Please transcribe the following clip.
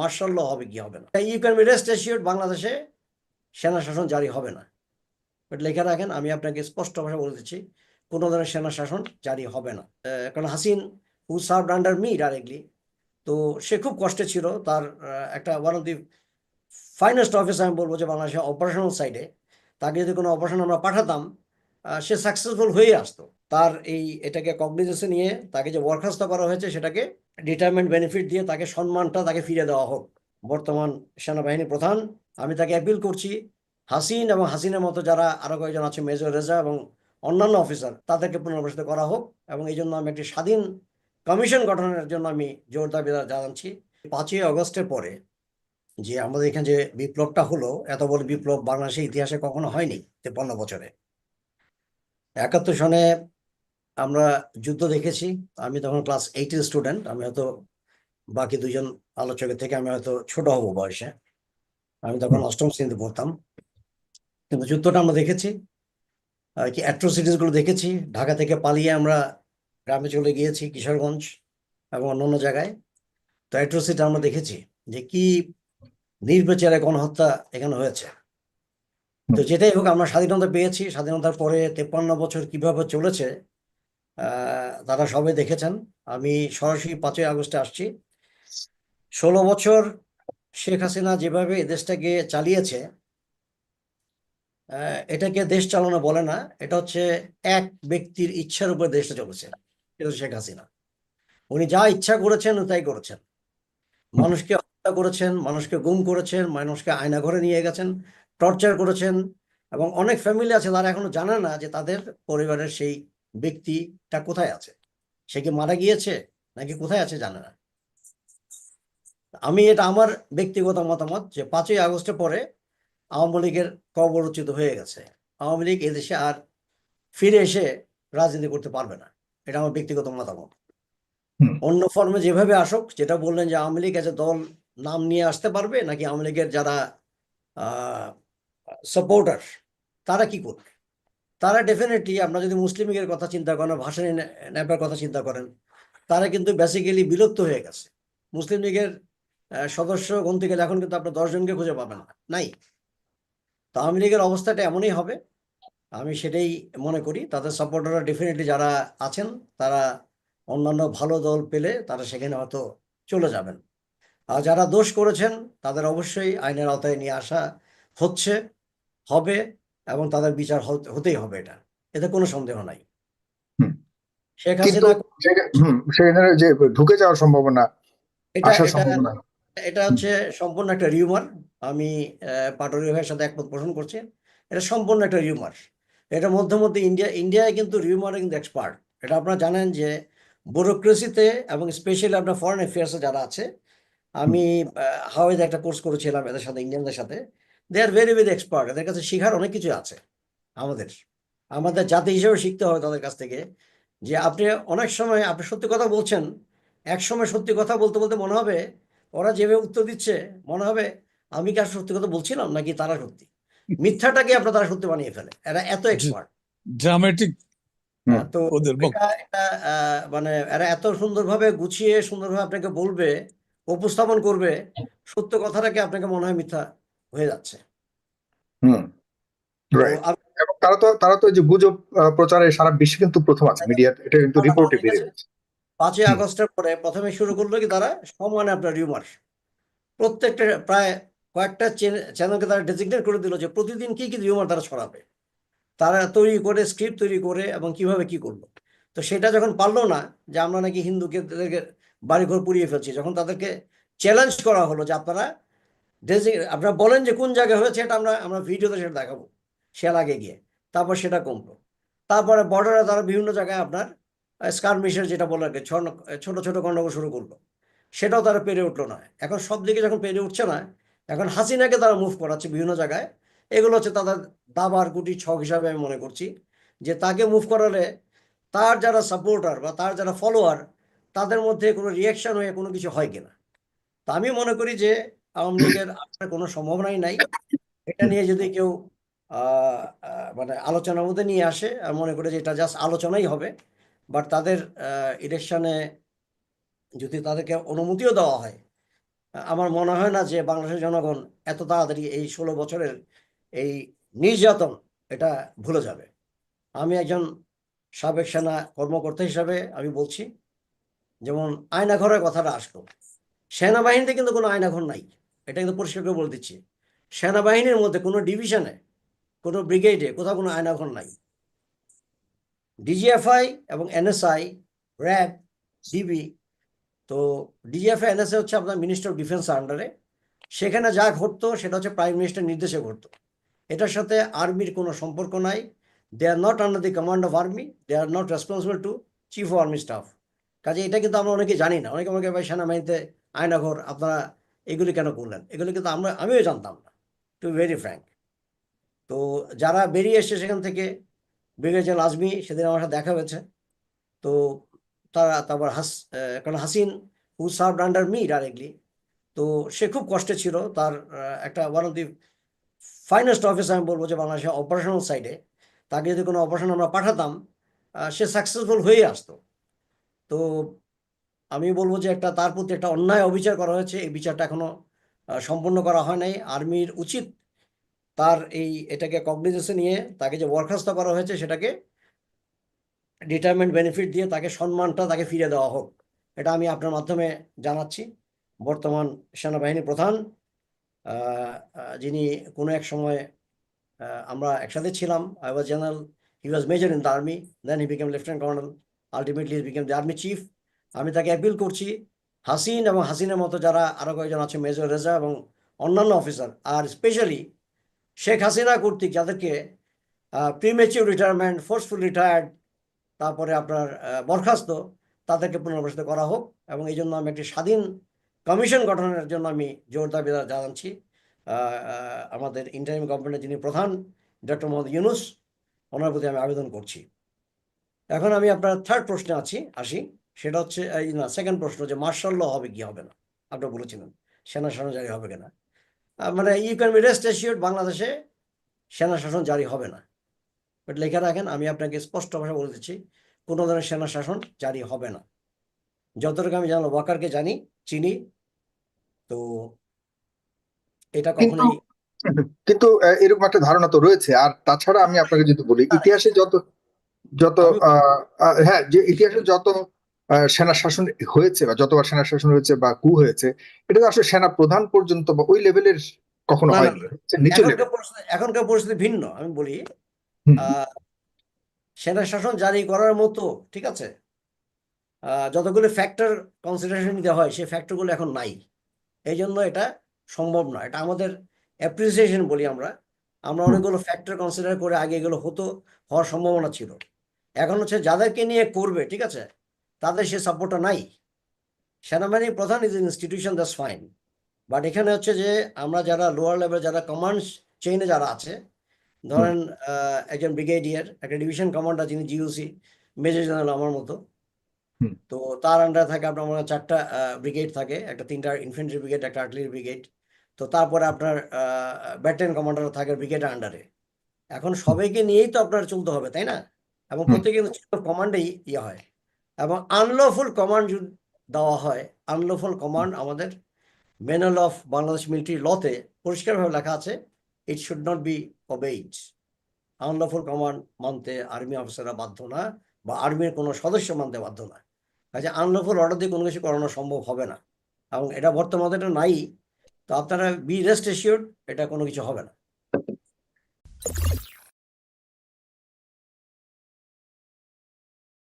Martial ল হবে কি হবে না। You can be rest assure বাংলাদেশে সেনা শাসন জারি হবে না। বাট লেখা রাখেন, আমি আপনাকে স্পষ্ট ভাষা বলে দিচ্ছি, কোনো ধরনের সেনা শাসন জারি হবে না। কারণ Hasin who serve under me directly তো সে খুব কষ্টে ছিল, তার একটা one of the finest office আমি বলব যে বাংলাদেশের অপারেশনাল সাইডে তাকে যদি কোনো অপারেশন আমরা পাঠাতাম সে সাকসেসফুল হয়ে আসতো। তার এই এটাকে কগনিজেন্সে নিয়ে তাকে যে বরখাস্ত করা হয়েছে, সেটাকে রিটায়ারমেন্ট বেনিফিট দিয়ে তাকে সম্মানটা তাকে ফিরে দেওয়া হোক। বর্তমান সেনাবাহিনী প্রধান, আমি তাকে অ্যাপিল করছি, হাসিন এবং হাসিনের মতো যারা আরও কয়েকজন আছে, মেজর রেজা এবং অন্যান্য অফিসার তাদেরকে পুনর্বাসিত করা হোক এবং এই জন্য আমি একটি স্বাধীন কমিশন গঠনের জন্য আমি জোর দাবি জানাচ্ছি। পাঁচই আগস্টের পরে যে আমাদের এখানে যে বিপ্লবটা হলো, এত বড় বিপ্লব বাংলাদেশের ইতিহাসে কখনো হয়নি তেপান্ন বছরে। একাত্তর সনে আমরা যুদ্ধ দেখেছি। আমি তখন ক্লাস এইটের স্টুডেন্ট আমি হয়তো বাকি দুজন আলোচকের থেকে আমি হয়তো ছোট হব বয়সে। আমি তখন অষ্টম শ্রেণীতে পড়তাম। কিন্তু যুদ্ধটা আমরা দেখেছি আহ, কি অ্যাট্রোসিটিসগুলো দেখেছি। ঢাকা থেকে পালিয়ে আমরা গ্রামে চলে গিয়েছি কিশোরগঞ্জ এবং অন্যান্য জায়গায়। তো অ্যাট্রোসিটি আমরা দেখেছি যে কি নির্বিচারে গণহত্যা এখানে হয়েছে। তো যেটাই হোক আমরা স্বাধীনতা পেয়েছি। স্বাধীনতার পরে তেপ্পান্ন বছর কীভাবে চলেছে তারা সবাই দেখেছেন। আমি সরাসরি পাঁচই আগস্টে আসছি। ষোলো বছর শেখ হাসিনা যেভাবে দেশটাকে চালিয়েছে এটাকে দেশ চালানো বলে না, এটা হচ্ছে এক ব্যক্তির ইচ্ছার উপর দেশটা চলেছে এটা শেখ হাসিনা। উনি যা ইচ্ছা করেছেন, তাই করেছেন। মানুষকে হত্যা করেছেন, মানুষকে গুম করেছেন, মানুষকে আয়না ঘরে নিয়ে গেছেন, টর্চার করেছেন, এবং অনেক ফ্যামিলি আছে, তারা এখনও জানে না যে তাদের পরিবারের সেই ব্যক্তিটা কোথায় আছে? সে কি মারা গিয়েছে নাকি কোথায় আছে জানে না। আমি এটা আমার ব্যক্তিগত মতামত যে পাঁচই আগস্টের পরে আওয়ামী লীগের কবরচিত হয়ে গেছে। আওয়ামী লীগ এদেশে আর ফিরে এসে রাজনীতি করতে পারবে না। এটা আমার ব্যক্তিগত মতামত। অন্য ফর্মে যেভাবে আসুক যেটা বললেন যে আওয়ামী লীগ এজ দল নাম নিয়ে আসতে পারবে নাকি আওয়ামী লীগের যারা সাপোর্টার তারা কি করবে? তারা ডেফিনেটলি আপনারা যদি মুসলিম লীগের কথা চিন্তা করেন ভাষা নেপার কথা চিন্তা করেন, তারা কিন্তু বেসিক্যালি বিলুপ্ত হয়ে গেছে। মুসলিম লীগের সদস্য গন্তি গেলে এখন কিন্তু আপনার দশজনকে খুঁজে পাবেন না। নাই? তো আওয়ামী লীগের অবস্থাটা এমনই হবে, আমি সেটাই মনে করি। তাদের সাপোর্টাররা ডেফিনেটলি যারা আছেন, তারা অন্যান্য ভালো দল পেলে তারা সেখানে হয়তো চলে যাবেন। আর যারা দোষ করেছেন, তাদের অবশ্যই আইনের আওতায় নিয়ে আসা হচ্ছে, হবে। এবং তাদের বিচার হতে- হতেই হবে এটা। এতে কোনো সন্দেহ নাই। শেখ হাসিনা সেখানে যে ঢুকে যাওয়ার সম্ভাবনা এটা সম্ভাবনা। এটা হচ্ছে সম্পূর্ণ একটা রিউমার আমি আহ, পাটোয়ারি ভাইয়ের সাথে একমত পোষণ করছি। এটা সম্পূর্ণ একটা রিউমার এটা মধ্যে মধ্যে ইন্ডিয়া ইন্ডিয়ায় কিন্তু রিউমারে কিন্তু এক্সপার্ট এটা আপনারা জানেন যে ব্যুরোক্রেসিতে এবং স্পেশালি আপনার ফরেন অ্যাফেয়ার্সে যারা আছে আমি হাওয়াইতে একটা কোর্স করেছিলাম এদের সাথে ইন্ডিয়ানদের সাথে। They are very very expert এদের কাছে শেখার অনেক কিছু আছে আমাদের। আমাদের জাতি হিসেবে শিখতে হবে তাদের কাছ থেকে যে আপনি অনেক সময় আপনি সত্যি কথা বলছেন এক সময় সত্যি কথা বলতে বলতে মনে হবে ওরা যেভাবে উত্তর দিচ্ছে মনে হবে আমি কি আর সত্যি কথা বলছিলাম নাকি তারা সত্যি? মিথ্যাটাকে আপনার তারা সত্যি বানিয়ে ফেলে। এরা এত এক্সপার্ট ড্রামেটিক হুম। তো এটা এটা আহ, মানে এরা এত সুন্দরভাবে গুছিয়ে সুন্দরভাবে আপনাকে বলবে উপস্থাপন করবে সত্য কথাটাকে আপনাকে মনে হয় মিথ্যা হয়ে যাচ্ছে। হুম তারা তো তারা তো যে গুজব প্রচারে সারা বিশ্বে কিন্তু প্রথম আছে মিডিয়া এটা কিন্তু রিপোর্টে বেরিয়ে গেছে। পাঁচই আগস্টের পরে প্রথমে শুরু করল কি তারা? সমানে আপনার রিউমার। প্রত্যেকটা প্রায় কয়েকটা চ্যানেলকে তারা ডেজিগনেট করে দিল যে প্রতিদিন কি কি রিউমার তারা ছড়াবে। তারা তৈরি করে স্ক্রিপ্ট তৈরি করে এবং কীভাবে কি করল। তো সেটা যখন পারল না যে আমরা নাকি হিন্দুকে তাদেরকে বাড়িঘর পুড়িয়ে ফেলছি যখন তাদেরকে চ্যালেঞ্জ করা হলো যে আপনারা আপনারা বলেন যে কোন জায়গায় হয়েছে এটা আমরা আমরা ভিডিওতে সেটা দেখাবো। সে আগে গিয়ে। তারপর সেটা কমলো। তারপরে বর্ডারে তারা বিভিন্ন জায়গায় আপনার স্কারমিশের যেটা বলে আর কি, ছোট ছোট গন্ডগোল শুরু করল। সেটাও তারা পেরে উঠল না। এখন সব দিকে যখন পেরে উঠছে না এখন হাসিনাকে তারা মুভ করাচ্ছে বিভিন্ন জায়গায়। এগুলো হচ্ছে তাদের দাবার গুটি ছক হিসাবে আমি মনে করছি। যে তাকে মুভ করালে তার যারা সাপোর্টার বা তার যারা ফলোয়ার তাদের মধ্যে কোনো রিয়াকশন হয়ে কোনো কিছু হয় কিনা। তা আমি মনে করি যে আওয়ামী লীগের আসার কোনো সম্ভাবনাই নাই। এটা নিয়ে যদি কেউ মানে আলোচনার মধ্যে নিয়ে আসে মনে করি যে এটা জাস্ট আলোচনাই হবে। বাট তাদের ইলেকশনে যদি তাদেরকে অনুমতিও দেওয়া হয়, আমার মনে হয় না যে বাংলাদেশের জনগণ এত তাড়াতাড়ি এই ষোলো বছরের এই নির্যাতন, এটা ভুলে যাবে। আমি একজন সাবেক সেনা কর্মকর্তা হিসাবে আমি বলছি, যেমন আয়নাঘরের কথাটা আসলো। সেনাবাহিনীতে কিন্তু কোনো আয়নাঘর নাই। এটা কিন্তু পরিষ্কার করে বলে দিচ্ছি। সেনাবাহিনীর মধ্যে কোনো ডিভিশনে কোনো ব্রিগেডে কোথাও কোনো আয়নাঘর নাই। ডিজিএফআই এবং এনএসআই র্যাব ডিবি তো ডিজিএফআই এনএসআই হচ্ছে আপনার মিনিস্টার অফ ডিফেন্স আন্ডারে সেখানে যা ঘটতো সেটা হচ্ছে প্রাইম মিনিস্টার নির্দেশে ঘটতো। এটার সাথে আর্মির কোনো সম্পর্ক নাই। They are not under the command of army they are not responsible to chief of army staff কাজে এটা কিন্তু আমরা অনেকে জানি না। অনেকে আমাকে ভাই সেনাবাহিনীতে আয়নাঘর আপনারা এগুলি কেন করলেন? এগুলি কিন্তু আমরা, আমিও জানতাম না টু ভেরি ফ্র্যাঙ্ক তো যারা বেরিয়ে এসছে সেখান থেকে ব্রিগেডিয়ার আজমি সেদিন আমার সাথে দেখা হয়েছে। তো তারা, তারপর হাস কারণ Hasin who serve under me directly তো সে খুব কষ্টে ছিল। তার একটা one of the finest office আমি বলব যে বাংলাদেশের অপারেশনাল সাইডে তাকে যদি কোনো অপারেশন আমরা পাঠাতাম সে সাকসেসফুল হয়ে আসতো। তো আমি বলব যে একটা, তার প্রতি একটা অন্যায় অবিচার করা হয়েছে। এই বিচারটা এখনও সম্পূর্ণ করা হয় নাই। আর্মির উচিত তার এই এটাকে কগনিজেন্সে নিয়ে তাকে যে বরখাস্ত করা হয়েছে সেটাকে রিটায়ারমেন্ট বেনিফিট দিয়ে তাকে সম্মানটা তাকে ফিরে দেওয়া হোক। এটা আমি আপনার মাধ্যমে জানাচ্ছি। বর্তমান সেনাবাহিনী প্রধান যিনি কোনো এক সময় আমরা একসাথে ছিলাম। I was general he was major in the army then he became lieutenant colonel ultimately became the army chief আমি তাকে অ্যাপিল করছি, হাসিন এবং হাসিনের মতো যারা আরও কয়েকজন আছে, মেজর রেজা এবং অন্যান্য অফিসার আর স্পেশালি শেখ হাসিনা কর্তৃক যাদেরকে প্রিমেচিউর রিটায়ারমেন্ট ফোর্সফুল রিটায়ার্ড তারপরে আপনার বরখাস্ত, তাদেরকে পুনর্বাসিত করা হোক এবং এই জন্য আমি একটি স্বাধীন কমিশন গঠনের জন্য আমি জোর দাবি জানাচ্ছি। আমাদের ইন্টারিম গভর্নমেন্টের যিনি প্রধান ডক্টর মোহাম্মদ ইউনুস, ওনার প্রতি আমি আবেদন করছি। এখন আমি আপনার থার্ড প্রশ্নে আছি, আসি। সেটা হচ্ছে এই না সেকেন্ড প্রশ্ন যে মার্শাল ল হবে কি হবে না? আপনি বলেছিলেন সেনা শাসন জারি হবে কিনা? মানে you can be rest assured বাংলাদেশে সেনা শাসন জারি হবে না। বাট লেখা রাখেন আমি আপনাকে স্পষ্ট ভাষা বলে দিচ্ছি কোনো ধরনের সেনা শাসন জারি হবে না। যতটুকু আমি জানলাম ওয়াকারকে জানি চিনি তো এটা কখনোই কিন্তু এরকম একটা ধারণা তো রয়েছে। আর তাছাড়া আমি আপনাকে যদি বলি ইতিহাসে যত যত হ্যাঁ যে ইতিহাসে যত সেনা শাসন হয়েছে বা যতবার সেনা শাসন হয়েছে বা কু হয়েছে এটা তো আসলে সেনা প্রধান পর্যন্ত বা ওই লেভেলের কখনো হয়নি এখনকার পরিস্থিতি ভিন্ন আমি বলি সেনা শাসন জারি করার মতো ঠিক আছে? যতগুলো ফ্যাক্টর কনসিডারেশন নিতে হয় সেই ফ্যাক্টরগুলো এখন নাই। এই জন্য এটা সম্ভব না এটা আমাদের অ্যাপ্রিসিয়েশন বলি আমরা। আমরা অনেকগুলো ফ্যাক্টর কনসিডার করে আগে এগুলো হতো হওয়ার সম্ভাবনা ছিল। এখন হচ্ছে যাদেরকে নিয়ে করবে ঠিক আছে? তাদের সে সাপোর্টটা নাই। সেনাবাহিনী প্রধান is institution that's fine but এখানে হচ্ছে যে আমরা যারা লোয়ার লেভেল যারা কমান্ড চেইনে যারা আছে ধরেন একজন ব্রিগেডিয়ার একটা ডিভিশন কমান্ডার যিনি জিওসি মেজর জেনারেল আমার মতো তো তার আন্ডারে থাকে আপনার মনে হয় চারটা ব্রিগেড থাকে একটা তিনটা ইনফেন্ট্রি ব্রিগেড একটা আর্টিলারি ব্রিগেড তো তারপরে আপনার ব্যাটালিয়ন কমান্ডার থাকে ব্রিগেড আন্ডারে এখন সবাইকে নিয়েই তো আপনার চলতে হবে তাই না? এবং। প্রত্যেকে কিন্তু কমান্ডেই ইয়ে হয়। এবং আনলফুল কমান্ড দেওয়া হয়। আনলফুল কমান্ড আমাদের ম্যানুয়াল অফ বাংলাদেশ মিলিটারি লতে পরিষ্কারভাবে লেখা আছে it should not be obeyed unlawful command মানতে আর্মি অফিসাররা বাধ্য না বা আর্মির কোনো সদস্য মানতে বাধ্য না। কাজে আনলফুল অর্ডার দিয়ে কোনো কিছু করানো সম্ভব হবে না। এবং এটা বর্তমানে এটা নাই, তো আপনারা বি রেস্ট এসিওর্ড এটা কোনো কিছু হবে না।